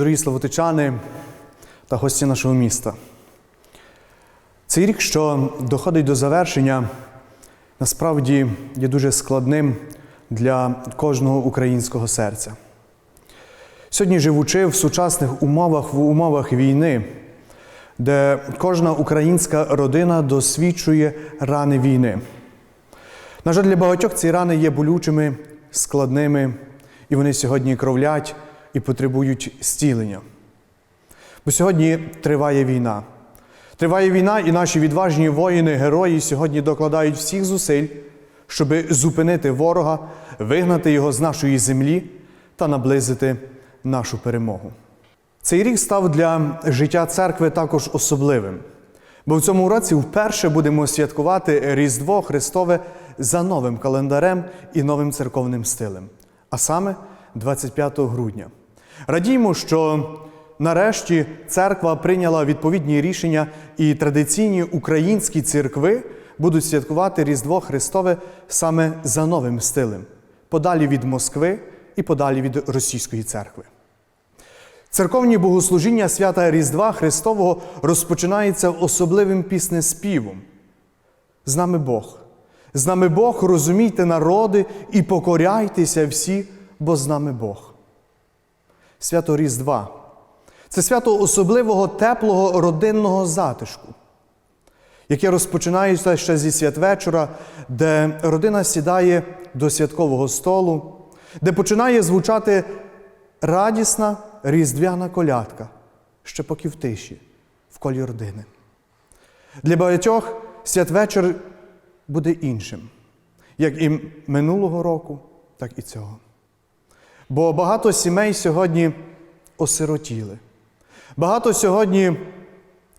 дорогі славутичани та гості нашого міста. Цей рік, що доходить до завершення, насправді є дуже складним для кожного українського серця. Сьогодні, живучи в сучасних умовах, в умовах війни, де кожна українська родина досвідчує рани війни. На жаль, для багатьох ці рани є болючими, складними, і вони сьогодні кровлять і потребують зцілення. Бо сьогодні триває війна. Триває війна, і наші відважні воїни, герої сьогодні докладають всіх зусиль, щоб зупинити ворога, вигнати його з нашої землі та наблизити нашу перемогу. Цей рік став для життя церкви також особливим, бо в цьому році вперше будемо святкувати Різдво Христове за новим календарем і новим церковним стилем, а саме 25 грудня. Радіємо, що нарешті церква прийняла відповідні рішення, і традиційні українські церкви будуть святкувати Різдво Христове саме за новим стилем, подалі від Москви і подалі від російської церкви. Церковні богослужіння свята Різдва Христового розпочинаються особливим піснеспівом. З нами Бог. З нами Бог, розумійте народи і покоряйтеся всі, бо з нами Бог. Свято Різдва. Це свято особливого теплого родинного затишку, яке розпочинається ще зі святвечора, де родина сідає до святкового столу, де починає звучати радісна різдвяна колядка, ще поки в тиші, в колі родини. Для багатьох святвечір буде іншим, як і минулого року, так і цього. Бо багато сімей сьогодні осиротіли. Багато сьогодні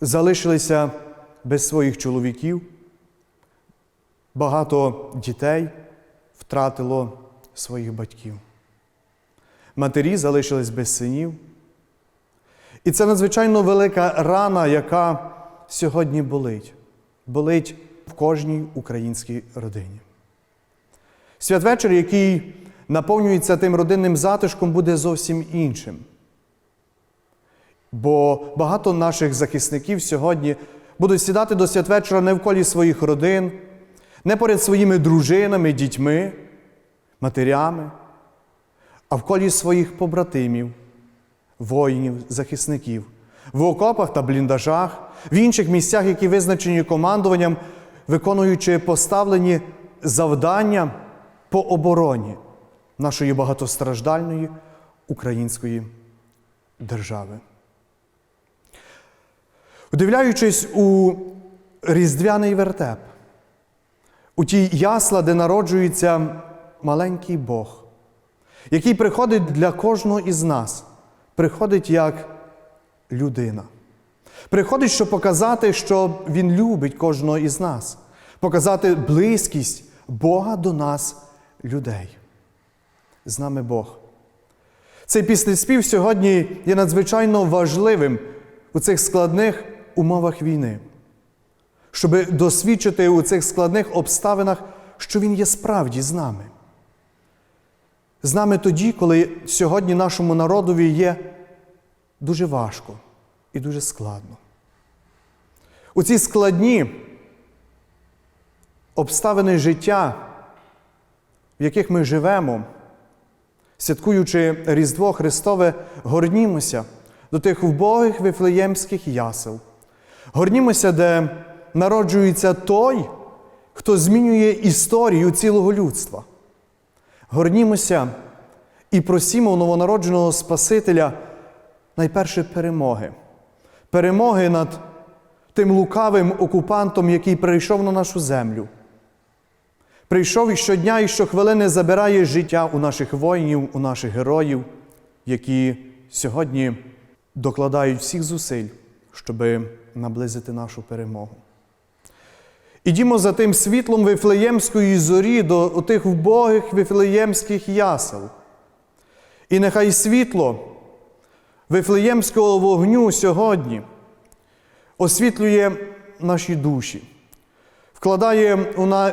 залишилися без своїх чоловіків, багато дітей втратило своїх батьків. Матері залишились без синів. І це надзвичайно велика рана, яка сьогодні болить. Болить в кожній українській родині. Святвечір, який наповнюється тим родинним затишком, буде зовсім іншим. Бо багато наших захисників сьогодні будуть сідати до святвечора не в колі своїх родин, не поряд своїми дружинами, дітьми, матерями, а в колі своїх побратимів, воїнів, захисників, в окопах та бліндажах, в інших місцях, які визначені командуванням, виконуючи поставлені завдання по обороні нашої багатостраждальної української держави. Удивляючись у різдвяний вертеп, у тій ясла, де народжується маленький Бог, який приходить для кожного із нас, приходить як людина. Приходить, щоб показати, що Він любить кожного із нас, показати близькість Бога до нас, людей. З нами Бог. Цей піснеспів сьогодні є надзвичайно важливим у цих складних умовах війни, щоб досвідчити у цих складних обставинах, що Він є справді з нами. З нами тоді, коли сьогодні нашому народові є дуже важко і дуже складно. У ці складні обставини життя, в яких ми живемо, святкуючи Різдво Христове, горнімося до тих вбогих вифлеємських ясел. Горнімося, де народжується той, хто змінює історію цілого людства. Горнімося і просімо новонародженого Спасителя найперше перемоги. Перемоги над тим лукавим окупантом, який прийшов на нашу землю. Прийшов і щодня і щохвилини забирає життя у наших воїнів, у наших героїв, які сьогодні докладають всіх зусиль, щоб наблизити нашу перемогу. Ідімо за тим світлом Вифлеємської зорі до тих вбогих вифлеємських ясел. І нехай світло Вифлеємського вогню сьогодні освітлює наші душі, вкладає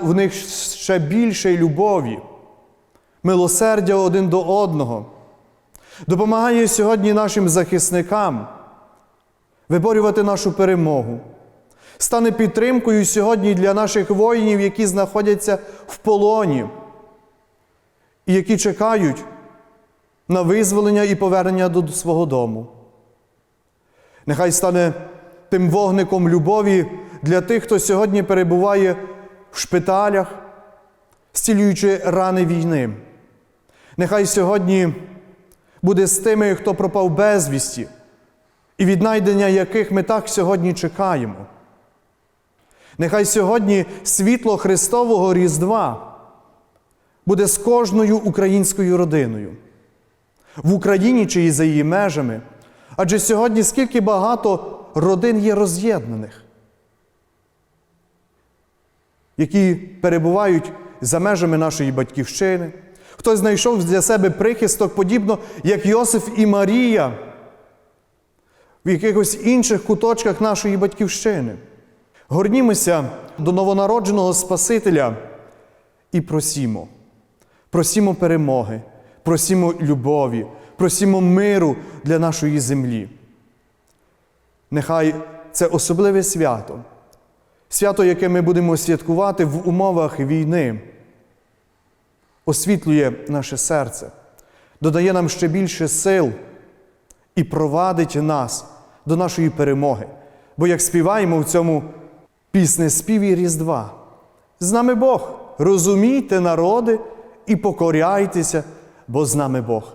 в них ще більше любові, милосердя один до одного, допомагає сьогодні нашим захисникам виборювати нашу перемогу, стане підтримкою сьогодні для наших воїнів, які знаходяться в полоні і які чекають на визволення і повернення до свого дому. Нехай стане тим вогником любові для тих, хто сьогодні перебуває в шпиталях, зцілюючи рани війни. Нехай сьогодні буде з тими, хто пропав безвісті, і віднайдення яких ми так сьогодні чекаємо. Нехай сьогодні світло Христового Різдва буде з кожною українською родиною, в Україні чи і за її межами. Адже сьогодні скільки багато родин є роз'єднаних, які перебувають за межами нашої батьківщини. Хтось знайшов для себе прихисток, подібно як Йосиф і Марія в якихось інших куточках нашої батьківщини. Горнімося до новонародженого Спасителя і просімо. Просімо перемоги, просімо любові, просімо миру для нашої землі. Нехай це особливе свято, свято, яке ми будемо святкувати в умовах війни, освітлює наше серце, додає нам ще більше сил і провадить нас до нашої перемоги. Бо як співаємо в цьому піснеспіві Різдва, з нами Бог, розумійте, народи, і покоряйтеся, бо з нами Бог.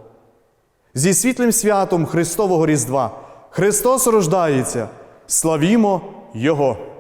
Зі світлим святом Христового Різдва Христос рождається, славімо Його!